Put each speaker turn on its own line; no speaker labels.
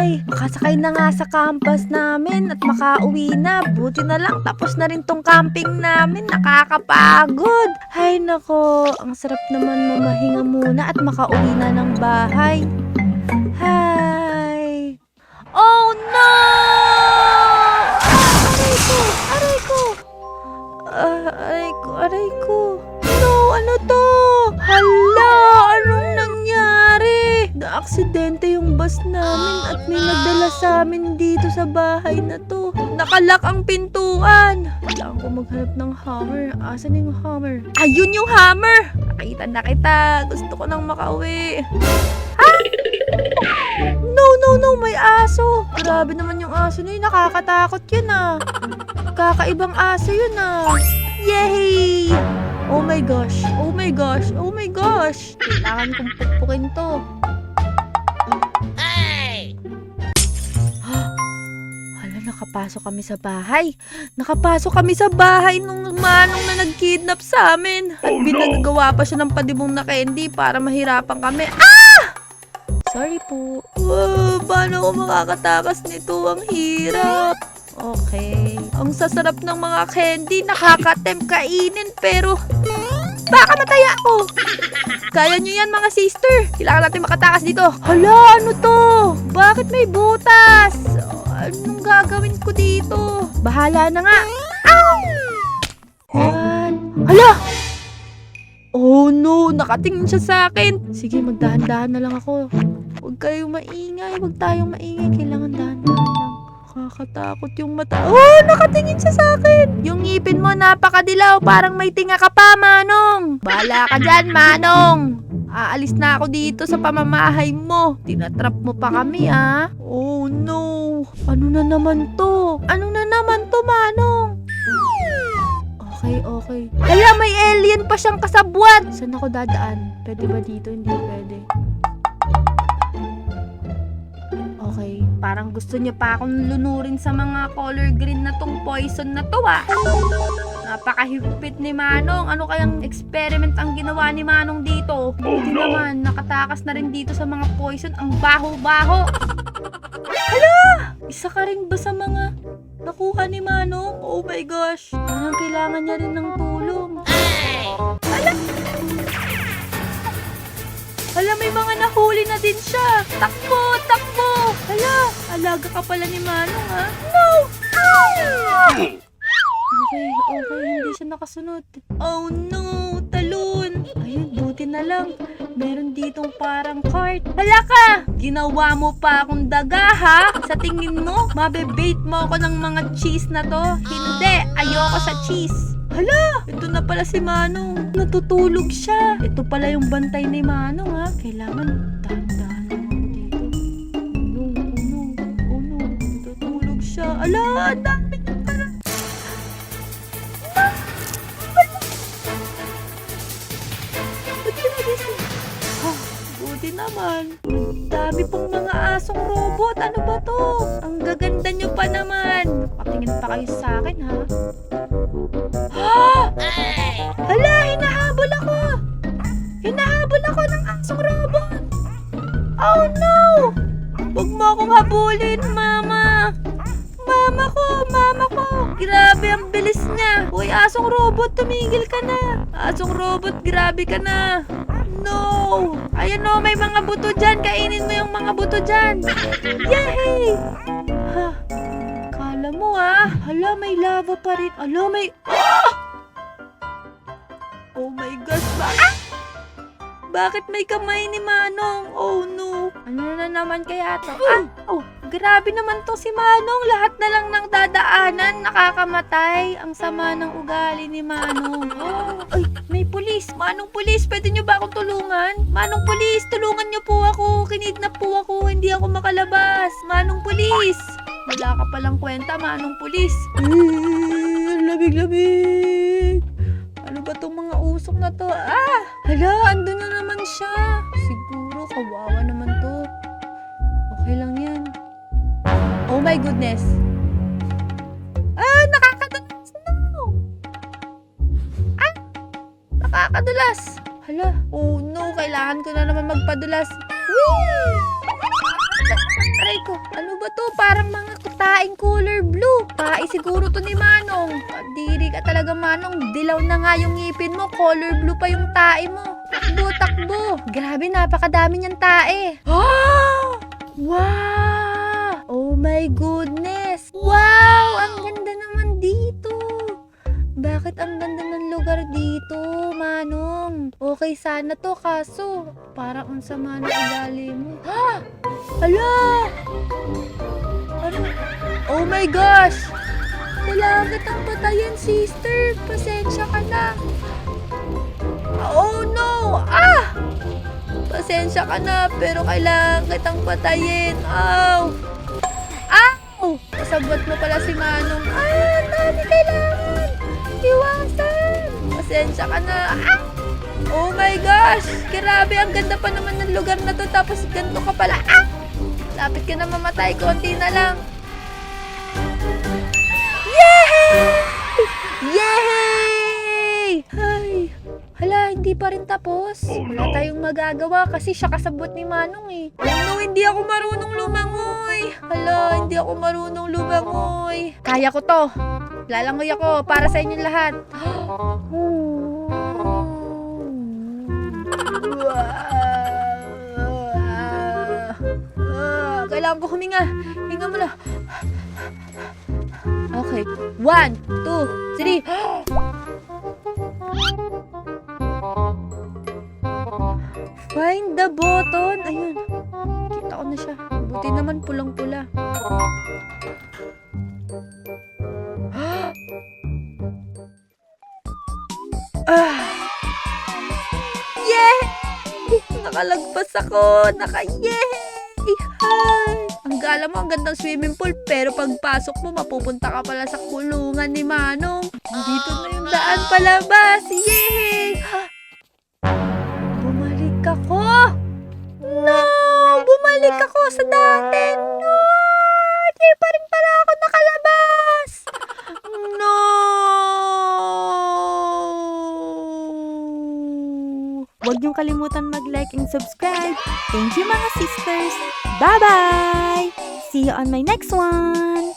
ingay. Makasakay na nga sa campus namin at makauwi na. Buti na lang, tapos na rin tong camping namin. Nakakapagod. Hay nako, ang sarap naman mamahinga muna at makauwi na ng bahay. Hay. Na-aksidente yung bus namin at may nagdala sa amin dito sa bahay na to. Nakalak ang pintuan. Kailangan ko maghanap ng hammer. Asan yung hammer? Ayun yung hammer! Nakita na kita. Gusto ko nang makauwi. Ha? No, no, no, may aso. Grabe naman yung aso na yun. Nakakatakot yun ah. Kakaibang aso yun ah. Yay! Oh my gosh. Oh my gosh. Oh my gosh. Kailangan kong pukpukin to. Nakapasok kami sa bahay. Nakapasok kami sa bahay nung manong na nagkidnap sa amin. At binagagawa pa siya ng padibong na candy para mahirapan kami. Ah! Sorry po. Oh, paano ako makakatakas nito? Ang hirap. Okay. Ang sasarap ng mga candy. Nakakatem kainin pero... Baka mataya ako. Kaya nyo yan mga sister. Kailangan natin makatakas dito. Hala, ano to? Bakit may butas? Anong gagawin ko dito? Bahala na nga. Ow! What? Hala! Oh no, nakatingin siya sa akin. Sige, magdahan-dahan na lang ako. Huwag kayong maingay, huwag tayong maingay. Kailangan dahan-dahan lang. Nakakatakot yung mata. Oh, nakatingin siya sa akin. Yung ngipin mo napakadilaw, parang may tinga ka pa, Manong. Bala ka dyan, Manong. Aalis na ako dito sa pamamahay mo. Tinatrap mo pa kami, ah. Oh no. Ano na naman to? Ano na naman to, Manong? Okay, okay. Hala, may alien pa siyang kasabwat! Saan ako dadaan? Pwede ba dito? Hindi pwede. Okay, parang gusto niya pa akong lunurin sa mga color green na tong poison na to ah. Napakahigpit ni Manong. Ano kayang experiment ang ginawa ni Manong dito? Hindi naman, nakatakas na rin dito sa mga poison. Ang baho-baho. Hala! Isa ka rin ba sa mga nakuha ni Manong? Oh my gosh. Parang kailangan niya rin ng tulong. Hala! Hala, may mga nahuli na din siya. Takbo! Takbo! Hala, alaga ka pala ni Manong ha? No! Okay, okay, hindi siya nakasunod. Oh no, talon. Ayun, buti na lang. Meron ditong parang cart. Hala ka! Ginawa mo pa akong daga ha? Sa tingin mo, mabebait mo ako ng mga cheese na to? Hindi, ayoko sa cheese. Hala, ito na pala si Manong. Natutulog siya. Ito pala yung bantay ni Manong ha. Kailangan dahan-dahan lang ako dito. Oh siya. Ala, buti naman. Ang dami pong mga asong robot. Ano ba to? Ang gaganda nyo pa naman. Patingin pa kayo sa akin, ha? Ha? Hala, hinahabol ako! Hinahabol ako ng asong robot! Oh no! Huwag mo akong habulin, mama! Niya! Uy, asong robot, tumigil ka na! Asong robot, grabe ka na! No! Ayan no, may mga buto dyan! Kainin mo yung mga buto dyan! Yay! Ha? Kala mo ah! Hala, may lava pa rin! Hala, may... Ah! Oh my gosh! Ba- ah! Bakit may kamay ni Manong? Oh no! Ano na naman kaya to? Ah! Oh! Grabe naman to si Manong. Lahat na lang ng dadaanan nakakamatay. Ang sama ng ugali ni Manong. Oh, ay, may pulis. Manong pulis, pwede niyo ba akong tulungan? Manong pulis, tulungan niyo po ako. Kinidnap po ako. Hindi ako makalabas. Manong pulis. Wala ka palang kwenta, Manong pulis. Lamig-lamig. Ano ba tong mga usok na to? Ah! Hala, andun na naman siya. Siguro, kawawa my goodness. Ah, nakakadulas na. Ah, nakakadulas. Hala, oh no, kailangan ko na naman magpadulas. Whee! Aray ko. Ano ba to? Parang mga taing color blue. Tae siguro to ni Manong. Diri ka talaga, Manong. Dilaw na nga yung ngipin mo. Color blue pa yung tae mo. Takbo, takbo. Grabe, napakadami niyang tae. Ah! Wow! Oh my goodness! Wow! Ang ganda naman dito. Bakit ang ganda ng lugar dito, Manong? Okay sana to, kaso parang ang sama ng ugali mo. Ha! Ala! Ano? Oh my gosh! Kailangan kitang patayin, sister. Pasensya ka na. Oh no! Ah! Pasensya ka na, pero kailangan kitang patayin. Ow! Ow! Kasabot mo pala si Manong. Ah, dami kailangan! Iwasan! Pasensya ka na. Ah! Oh my gosh! Grabe, ang ganda pa naman ng lugar na to. Tapos ganito ka pala. Ah! Lapit ka na mamatay. Konti na lang. Hindi pa rin tapos. Wala tayong magagawa kasi siya kasabot ni Manong eh. Oh no, hindi ako marunong lumangoy. Hala, hindi ako marunong lumangoy. Kaya ko to. Lalangoy ako para sa inyong lahat. Ah, Kailangan ko huminga. Hinga mo na. Okay. One, two, three. Find the button. Ayun. Kita ko na siya. Buti naman pulang-pula. ah. Yeah! Nakalagpas ako. Naka-yay! Hi! Ang gala mo, ang gandang swimming pool. Pero pagpasok mo, mapupunta ka pala sa kulungan ni Manong. Dito na yung daan palabas. Yay! Bumalik ako sa dati. No! Hindi pa rin pala ako nakalabas. No!
Huwag niyong kalimutan mag-like and subscribe. Thank you mga sisters. Bye-bye! See you on my next one!